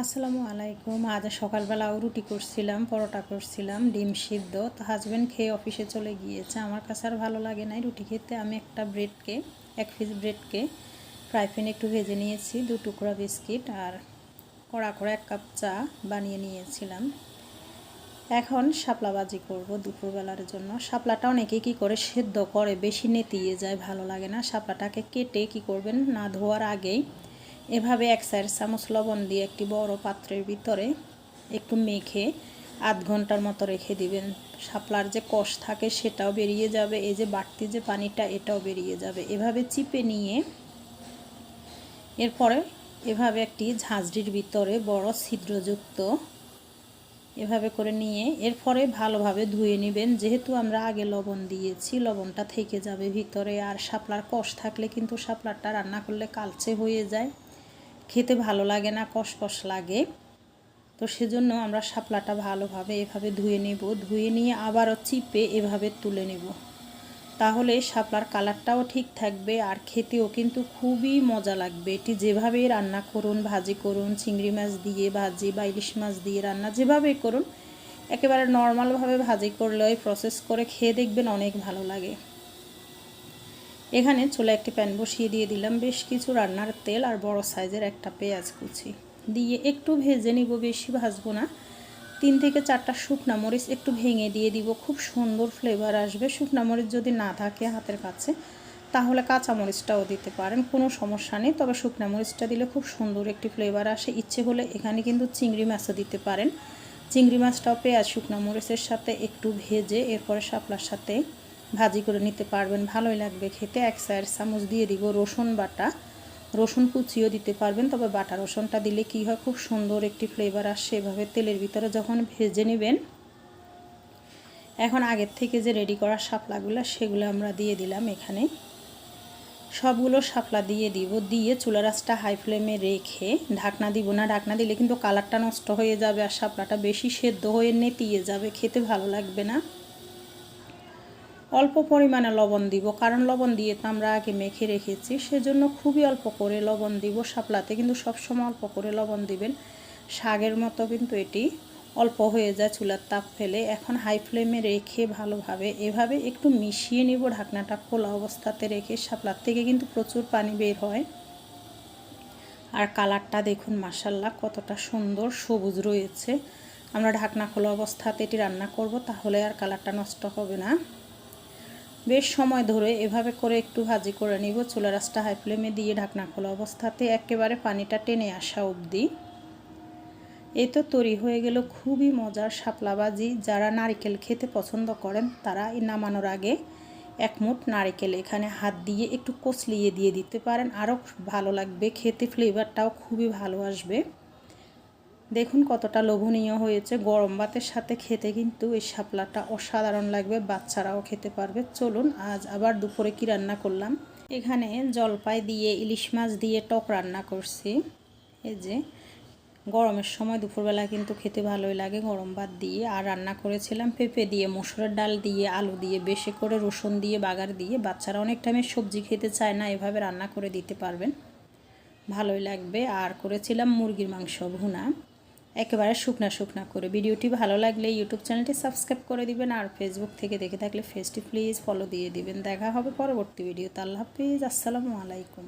আসসালামু আলাইকুম। আজ সকালবেলাও রুটি করছিলাম, পরোটা করছিলাম, ডিম সিদ্ধ। তো হাজব্যান্ড খেয়ে অফিসে চলে গিয়েছে। আমার কাছে আর ভালো লাগে নাই রুটি খেতে। আমি একটা ব্রেডকে এক পিস ব্রেডকে ফ্রাই প্যানে একটু ভেজে নিয়েছি, দু টুকরা বিস্কিট আর কড়া করে এক কাপ চা বানিয়ে নিয়েছিলাম। এখন শাপলা শাপলাবাজি করব দুপুরবেলার জন্য। শাপলাটা অনেকে কি করে সেদ্ধ করে, বেশি নেতিয়ে যায়, ভালো লাগে না। শাপলাটাকে কেটে কি করবেন? না ধোয়ার আগেই এভাবে এক চার চামচ লবণ দিয়ে একটি বড় পাত্রের ভিতরে একটু মেখে আধ ঘণ্টার মতো রেখে দিবেন। শাপলার যে কষ থাকে সেটাও বেরিয়ে যাবে, এই যে বাড়তি যে পানিটা এটাও বেরিয়ে যাবে। এভাবে চিপে নিয়ে এরপরে এভাবে একটি ঝাঁঝরির ভিতরে বড় ছিদ্রযুক্ত এভাবে করে নিয়ে এরপরে ভালোভাবে ধুয়ে নেবেন। যেহেতু আমরা আগে লবণ দিয়েছি, লবণটা থেকে যাবে ভিতরে। আর শাপলার কষ থাকলে কিন্তু শাপলারটা রান্না করলে কালচে হয়ে যায়। খেতে ভালো লাগে না, কষকষ লাগে। তো সেজন্য আমরা শাপলাটা ভালোভাবে এভাবে ধুয়ে নেব। ধুয়ে নিয়ে আবারও চিপে এভাবে তুলে নেব। তাহলে শাপলার কালারটাও ঠিক থাকবে আর খেতেও কিন্তু খুবই মজা লাগবে। এটি যেভাবেই রান্না করুন, ভাজি করুন, চিংড়ি মাছ দিয়ে ভাজি বা ইলিশ মাছ দিয়ে রান্না যেভাবেই করুন, একেবারে নর্মালভাবে ভাজি করলে ওই প্রসেস করে খেয়ে দেখবেন অনেক ভালো লাগে। এখানে চুলা একটি প্যান বসিয়ে দিয়ে দিলাম বেশ কিছু রান্নার তেল আর বড় সাইজের একটা পেঁয়াজ কুচি। দিয়ে একটু ভেজে নিব, বেশি ভাজবো না। তিন থেকে চারটা শুকনা মরিচ একটু ভেঙে দিয়ে দিব, খুব সুন্দর ফ্লেভার আসবে। শুকনা মরিচ যদি না থাকে হাতের কাছে, তাহলে কাঁচা মরিচটাও দিতে পারেন, কোনো সমস্যা নেই। তবে শুকনা মরিচটা দিলে খুব সুন্দর একটি ফ্লেভার আসে। ইচ্ছে হলে এখানে কিন্তু চিংড়ি মাছও দিতে পারেন। চিংড়ি মাছটাও পেঁয়াজ, শুকনা মরিচের সাথে একটু ভেজে, এরপরে শাপলার সাথে ভাজি করে নিতে পারবেন, ভালোই লাগবে খেতে। এক সাইড চামচ দিয়ে দিব রসুন বাটা। রসুন কুচিও দিতে পারবেন, তবে বাটা রসুনটা দিলে কি হয়, খুব সুন্দর একটি ফ্লেভার আসে এভাবে তেলের ভিতরে যখন ভেজে নেবেন। এখন আগের থেকে যে রেডি করা শাপলাগুলো, সেগুলো আমরা দিয়ে দিলাম এখানে। সবগুলো শাপলা দিয়ে দিব, দিয়ে চুলা রাসটা হাই ফ্লেমে রেখে ঢাকনা দিব না, ঢাকনা দিলে কিন্তু কালারটা নষ্ট হয়ে যাবে আর শাপলাটা বেশি সেদ্ধ হয়ে নেতিয়ে যাবে, খেতে ভালো লাগবে না। অল্প পরিমাণে লবণ দিব, কারণ লবণ দিয়ে তো আমরা আগে মেখে রেখেছি, সেজন্য খুবই অল্প করে লবণ দিব শাপলাতে কিন্তু সবসময় অল্প করে লবণ দিবেন। শাকের মতো কিন্তু এটি অল্প হয়ে যায় চুলার তাপ ফেলে। এখন হাই ফ্লেমে রেখে ভালোভাবে এভাবে একটু মিশিয়ে নিব, ঢাকনাটা খোলা অবস্থাতে রেখে শাপলার থেকে কিন্তু প্রচুর পানি বের হয়। আর কালারটা দেখুন মাসাল্লাহ কতটা সুন্দর, সবুজ রয়েছে। আমরা ঢাকনা খোলা অবস্থাতে এটি রান্না করব, তাহলে আর কালারটা নষ্ট হবে না। বেশ সময় ধরে এভাবে করে একটু ভাজি করে নিব। চুলা রাসটা হাই ফ্লেমে দিয়ে ঢাকনা খোলা অবস্থাতে একেবারে পানিটা টেনে আসা অবধি। এই তো তৈরি হয়ে গেল খুবই মজার শাপলা যারা নারিকেল খেতে পছন্দ করেন, তারা নামানোর আগে এক মুঠ নারিকেল এখানে হাত দিয়ে একটু কচলিয়ে দিয়ে দিতে পারেন। আরও ভালো লাগবে, খেতে ফ্লেভারটাও খুবই ভালো আসবে। দেখুন কতটা লোভনীয় হয়েছে। গরম ভাতের সাথে খেতে কিন্তু এই শাপলাটা অসাধারণ লাগবে, বাচ্চারাও খেতে পারবে। চলুন আজ আবার দুপুরে কি রান্না করলাম? এখানে জলপাই দিয়ে ইলিশ মাছ দিয়ে টক রান্না করছি। এই যে, গরমের সময় দুপুরবেলা কিন্তু খেতে ভালোই লাগে গরম ভাত দিয়ে। আর রান্না করেছিলাম পেঁপে দিয়ে, মসুরের ডাল দিয়ে, আলু দিয়ে, বেশি করে রসুন দিয়ে, বাগার দিয়ে। বাচ্চারা অনেক টাইমে সবজি খেতে চায় না, এভাবে রান্না করে দিতে পারবেন। ভালোই লাগবে। আর করেছিলাম মুরগির মাংস ভুনা। একেবারে শুকনা শুকনা করে। ভিডিওটি ভালো লাগলে ইউটিউব চ্যানেলটি সাবস্ক্রাইব করে দিবেন আর ফেসবুক থেকে দেখে থাকলে ফেসটি প্লিজ ফলো দিয়ে দিবেন। দেখা হবে পরবর্তী ভিডিওতে। আল্লাহ হাফিজ। আসসালামু আলাইকুম।